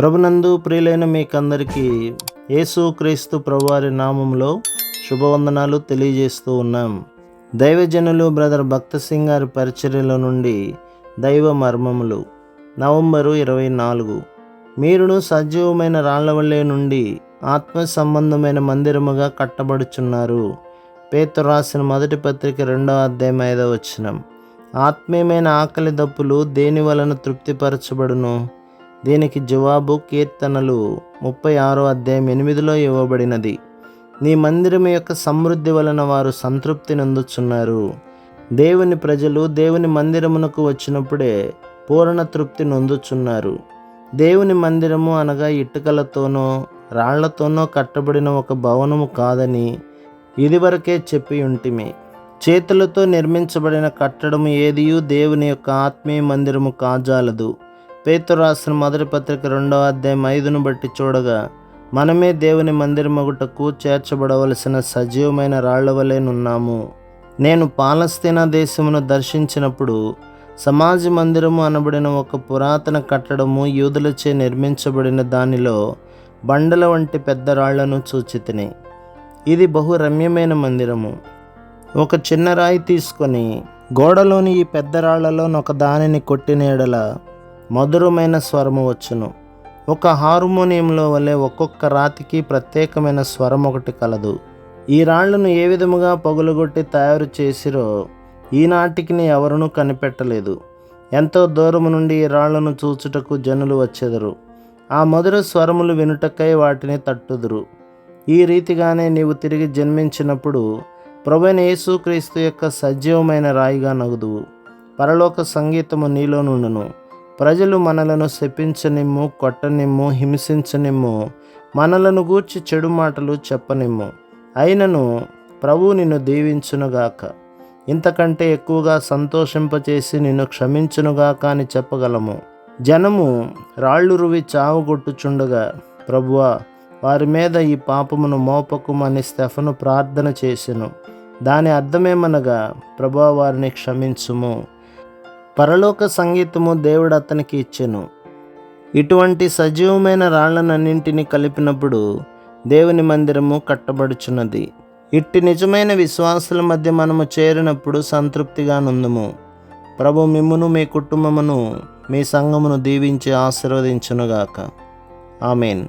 ప్రభునందు ప్రియులైన మీకందరికీ యేసు క్రీస్తు ప్రభువారి నామంలో శుభవందనాలు తెలియజేస్తూ ఉన్నాం. దైవజనులు బ్రదర్ భక్త సింగ్ గారి పరిచర్యల నుండి దైవ మర్మములు నవంబరు ఇరవై నాలుగు. మీరును సజీవమైన రాళ్ళవల్లే నుండి ఆత్మ సంబంధమైన మందిరముగా కట్టబడుచున్నారు. పేతు రాసిన మొదటి పత్రిక రెండవ అధ్యాయం ఐదవ వచ్చినం ఆత్మీయమైన ఆకలి దప్పులు దేని వలన తృప్తిపరచబడును? దీనికి జవాబు కీర్తనలు ముప్పై ఆరో అధ్యాయం ఎనిమిదిలో ఇవ్వబడినది. నీ మందిరం యొక్క సమృద్ధి వలన వారు సంతృప్తి నొందుచున్నారు. దేవుని ప్రజలు దేవుని మందిరమునకు వచ్చినప్పుడే పూర్ణ తృప్తి నొందుచున్నారు. దేవుని మందిరము అనగా ఇటుకలతోనో రాళ్ళతోనో కట్టబడిన ఒక భవనము కాదని ఇదివరకే చెప్పి ఉంటిమి. చేతులతో నిర్మించబడిన కట్టడము ఏదియూ దేవుని యొక్క ఆత్మీయ మందిరము కాజాలదు. పేతురు రాసిన మొదటి పత్రిక రెండవ అధ్యాయం ఐదును బట్టి చూడగా మనమే దేవుని మందిరమగుటకు చేర్చబడవలసిన సజీవమైన రాళ్ళ వలెనున్నాము నేను పాలస్తీనా దేశమును దర్శించినప్పుడు సమాజ మందిరము అనబడిన ఒక పురాతన కట్టడము యూదులచే నిర్మించబడిన దానిలో బండల వంటి పెద్ద రాళ్ళను చూచితిని. ఇది బహు రమ్యమైన మందిరము. ఒక చిన్న రాయి తీసుకొని గోడలోని ఈ పెద్ద రాళ్ళలో ఒక దానిని కొట్టిన ఎడల మధురమైన స్వరము వచ్చును. ఒక హార్మోనియంలో వలె ఒక్కొక్క రాతికి ప్రత్యేకమైన స్వరం ఒకటి కలదు. ఈ రాళ్ళను ఏ విధముగా పగులగొట్టి తయారు చేసిరో ఈనాటికి ఎవరునూ కనిపెట్టలేదు. ఎంతో దూరము నుండి ఈ రాళ్ళను చూచుటకు జనులు వచ్చెదరు. ఆ మధుర స్వరములు వినుటకై వాటిని తట్టుదురు. ఈ రీతిగానే నీవు తిరిగి జన్మించినప్పుడు ప్రభువైన యేసుక్రీస్తు యొక్క సజీవమైన రాయిగా నగుదువు. పరలోక సంగీతము నీలో నుండును ప్రజలు మనలను శపించనిమ్ము కొట్టనిమ్ము హింసించనిమ్ము మనలను గూర్చి చెడు మాటలు చెప్పనిమ్ము. అయినను ప్రభు నిన్ను దీవించునుగాక. ఇంతకంటే ఎక్కువగా సంతోషింపచేసి నిన్ను క్షమించునుగాక అని చెప్పగలము. జనము రాళ్ళు రువి చావుగొట్టుచుండగా ప్రభువా వారి మీద ఈ పాపమును మోపకుమని స్టెఫను ప్రార్థన చేసెను. దాని అర్థమేమనగా ప్రభా వారిని క్షమించుము. పరలోక సంగీతము దేవుడు అతనికి ఇచ్చెను. ఇటువంటి సజీవమైన రాళ్ళనన్నింటినీ కలిపినప్పుడు దేవుని మందిరము కట్టబడుచున్నది. ఇట్టి నిజమైన విశ్వాసుల మధ్య మనము చేరినప్పుడు సంతృప్తిగా నుందుము. ప్రభు మిమ్మును మీ కుటుంబమును మీ సంఘమును దీవించి ఆశీర్వదించునుగాక. ఆమెన్.